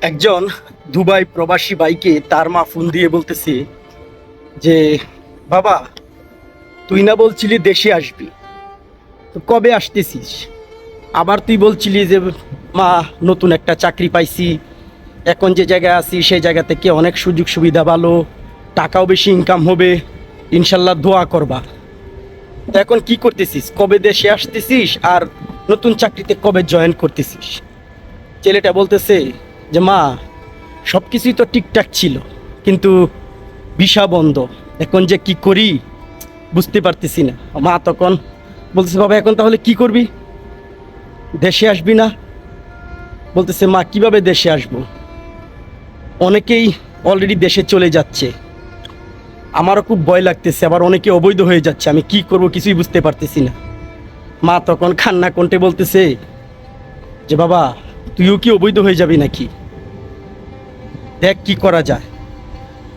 একজন দুবাই প্রবাসী বাইকে তার মা ফোন দিয়ে বলতেছে যে, বাবা, তুই না বলছিলি দেশে আসবি। তো কবে আসতেছিস? আবার তুই বলছিলি যে, মা, নতুন একটা চাকরি পাইছি। এখন যে জায়গায় আছি, সেই জায়গা থেকে অনেক সুযোগ সুবিধা ভালো। টাকাও বেশি ইনকাম হবে। ইনশাল্লাহ দোয়া করবা। এখন কি করতেছিস? কবে দেশে আসতেছিস? আর নতুন চাকরিতে কবে জয়েন করতেছিস? ছেলেটা বলতেছে যে মা সব কিছুই তো ঠিকঠাক ছিল, কিন্তু ভিসা বন্ধ। এখন যে কি করি, বুঝতে পারতেছি না। মা তখন বলতেছে, বাবা, এখন তাহলে কি করবি? দেশে আসবি না। বলতেছে, মা, কীভাবে দেশে আসব? অনেকেই অলরেডি দেশে চলে যাচ্ছে। আমারও খুব ভয় লাগতেছে, আবার অনেকে অবৈধ হয়ে যাচ্ছে। আমি কি করব কিছুই বুঝতে পারতেছি না। মা তখন খান্না কণ্ঠে বলতেছে, যে বাবা, তুইও কি অবৈধ হয়ে যাবি নাকি? দেখ কি করা যায়।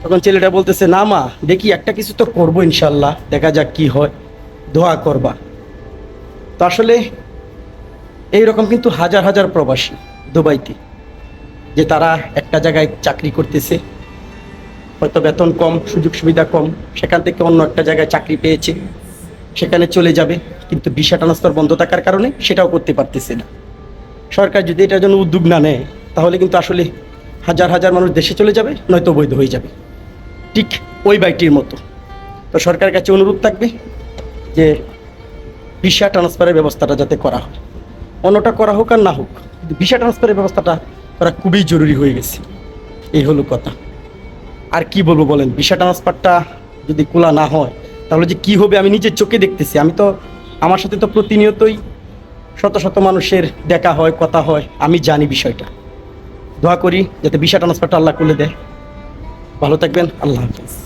তখন ছেলেটা বলতেছে, না মা, দেখি একটা কিছু তো করব ইনশাল্লাহ, দেখা যাক কি হয়, দোয়া করবা। তো আসলে এইরকম কিন্তু হাজার হাজার প্রবাসী দুবাইতে, যে তারা একটা জায়গায় চাকরি করতেছে, হয়তো বেতন কম, সুযোগ সুবিধা কম, সেখান থেকে অন্য একটা জায়গায় চাকরি পেয়েছে, সেখানে চলে যাবে, কিন্তু ভিসা ট্রান্সফার বন্ধ থাকার কারণে সেটাও করতে পারতেছে না। সরকার যদি এটার জন্য উদ্যোগ না নেয়, তাহলে কিন্তু আসলে হাজার হাজার মানুষ দেশে চলে যাবে, নয়তো বৈধ হয়ে যাবে। ঠিক ওই বাইটির মতো। তো সরকারের কাছে অনুরোধ থাকবে যে ভিসা ট্রান্সফারের ব্যবস্থাটা যাতে করা হয়। অন্যটা করা হোক আর না হোক, কিন্তু ভিসা ট্রান্সফারের ব্যবস্থাটা করা খুবই জরুরি হয়ে গেছে। এই হলো কথা। আর কি বলব বলেন, ভিসা ট্রান্সফারটা যদি খোলা না হয়, তাহলে যে কি হবে আমি নিজের চোখে দেখতেছি। আমি তো, আমার সাথে তো প্রতিনিয়তই শত শত মানুষের দেখা হয়, কথা হয়, আমি জানি বিষয়টা। দোয়া করি যাতে ভিসা ট্রান্সফারটা আল্লাহ খুলে দেয়। ভালো থাকবেন আল্লাহ হাফিজ।